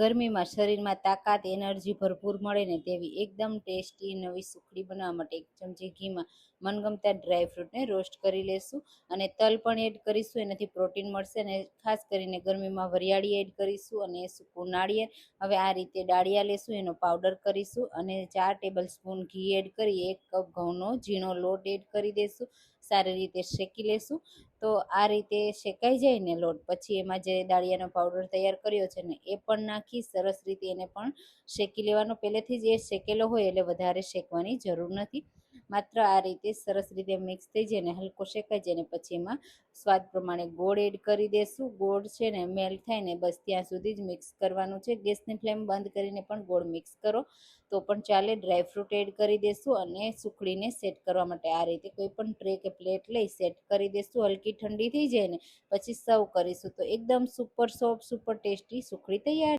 ગરમીમાં શરીરમાં તાકાત, એનર્જી ભરપૂર મળે ને તેવી એકદમ ટેસ્ટી નવી સુખડી બનાવવા માટે એક ચમચી ઘીમાં મનગમતા ડ્રાયફ્રૂટને રોસ્ટ કરી લેશું અને તલ પણ એડ કરીશું. એનાથી પ્રોટીન મળશે અને ખાસ કરીને ગરમીમાં વરિયાળી એડ કરીશું અને સૂકું નાળિયેર. હવે આ રીતે ડાળિયા લેશું, એનો પાવડર કરીશું અને ચાર ટેબલ સ્પૂન ઘી એડ કરી, એક કપ ઘઉંનો ઝીણો લોટ એડ કરી દઈશું સારી રીતે શેકી લેશું. તો આ રીતે શેકાઈ જાય ને લોટ, પછી એમાં જે દાળિયાનો પાવડર તૈયાર કર્યો છે ને, એ પણ નાખી સરસ રીતે એને પણ શેકી લેવાનો. પહેલેથી જ એ શેકેલો હોય એટલે વધારે શેકવાની જરૂર નથી. માત્ર આ રીતે સરસ રીતે મિક્સ થઈ જાય ને હલકો શેકાઈ જાય ને પછી એમાં સ્વાદ પ્રમાણે ગોળ એડ કરી દેશું. ગોળ છે ને મેલ થાય ને બસ ત્યાં સુધી જ મિક્સ કરવાનું છે. ગેસની ફ્લેમ બંધ કરીને પણ ગોળ મિક્સ કરો. તો પણ ચાલે ડ્રાયફ્રૂટ એડ કરી દેશું અને સુખડીને સેટ કરવા માટે આ રીતે કોઈ પણ ટ્રે કે પ્લેટ લઈ સેટ કરી દેશું. હલકી ઠંડી થઈ જાય ને પછી સર્વ કરીશું. તો એકદમ super soft super tasty sukhadi તૈયાર